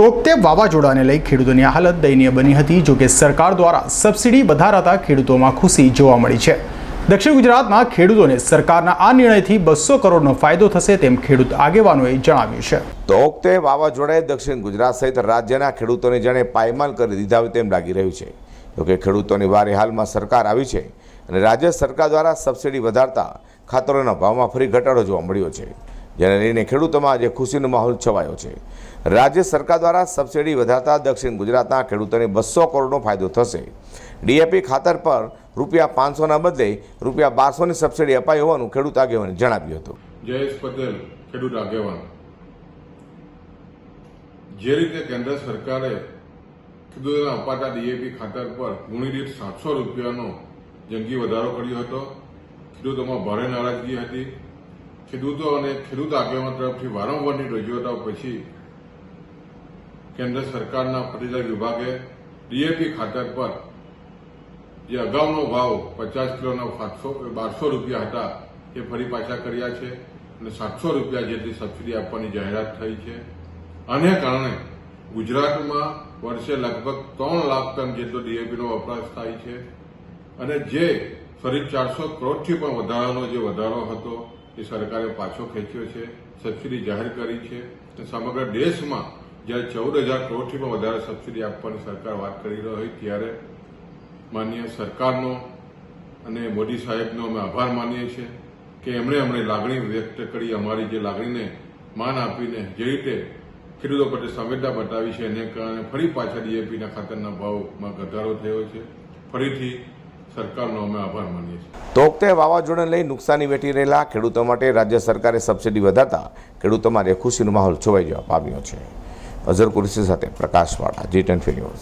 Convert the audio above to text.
તોકતે વાવાઝોડાને લઈ ખેડૂતોની હાલત દયનીય બની હતી જોકે સરકાર દ્વારા સબસિડી વધારાતા ખેડૂતોમાં ખુશી જોવા મળી છે. દક્ષિણ ગુજરાતના ખેડૂતોને સરકારના આ નિર્ણયથી બસો કરોડનો ફાયદો થશે તેમ ખેડૂત આગેવાનોએ જણાવ્યું છે. તો વખતે વાવાઝોડાએ દક્ષિણ ગુજરાત સહિત રાજ્યના ખેડૂતોને જાણે પાયમાલ કરી દીધા હોય તેમ લાગી રહ્યું છે. જોકે ખેડૂતોની વારે હાલમાં સરકાર આવી છે અને રાજ્ય સરકાર દ્વારા સબસિડી વધારતા ખાતરોના ભાવમાં ફરી ઘટાડો જોવા મળ્યો છે. જેને લઈને ખેડૂતોમાં આજે ખુશીનો માહોલ છવાયો છે. રાજ્ય સરકાર દ્વારા સબસિડી વધારતા દક્ષિણ ગુજરાતના ખેડૂતોને બસો કરોડનો ફાયદો થશે. ડીએપી ખાતર પર રૂપિયા પાંચસોના બદલે રૂપિયા બારસોની સબસિડી અપાઈ હોવાનું ખેડૂત આગેવાને જણાવ્યું હતું. જયેશ પટેલ, ખેડૂત આગેવાન. જે રીતે કેન્દ્ર સરકારે ખેડૂતોને અપાતા ડીએપી ખાતર પર ગુણી દીઠ સાતસો રૂપિયાનો જંગી વધારો કર્યો હતો, ખેડૂતોમાં ભારે નારાજગી હતી. ખેડૂતો અને ખેડૂત આગેવાન તરફથી વારંવારની રજૂઆતો પછી કેન્દ્ર સરકારના ફર્ટિલાઇઝર વિભાગે ડીએપી ખાતર પર જે અગાઉનો ભાવ પચાસ કિલોના સાતસો બારસો રૂપિયા હતા, એ ફરી પાછા કર્યા છે અને સાતસો રૂપિયા જેટલી સબસિડી આપવાની જાહેરાત થઈ છે. આને કારણે ગુજરાતમાં વર્ષે લગભગ ત્રણ લાખ ટન જેટલો ડીએપીનો વપરાશ થાય છે અને જે ફરી ચારસો કરોડથી પણ વધારાનો જે વધારો હતો એ સરકારે પાછો ખેંચ્યો છે, સબસિડી જાહેર કરી છે સમગ્ર દેશમાં જ્યારે ચૌદ હજાર કરોડથી વધારે સબસિડી આપવાની સરકાર વાત કરી રહી હોય ત્યારે માનનીય સરકારનો અને મોદી સાહેબનો અમે આભાર માનીએ છીએ કે એમણે અમને લાગણી વ્યક્ત કરી, અમારી જે લાગણીને માન આપીને જે રીતે ખેડૂતો પ્રત્યે સંવેદના બતાવી છે, એને કારણે ફરી પાછા ડીએપીના ખાતરના ભાવમાં ઘટાડો થયો છે. ફરીથી સરકારનો અમે આભાર માનીએ છીએ. તોકતે વાવાઝોડાને લઈ નુકસાની વેઠી રહેલા ખેડૂતો માટે રાજ્ય સરકારે સબસિડી વધારતા ખેડૂતોમાં ખુશીનો માહોલ છવાઈ જવા પામ્યો છે. અઝર કુરશી સાથે પ્રકાશવાળા જી ટેન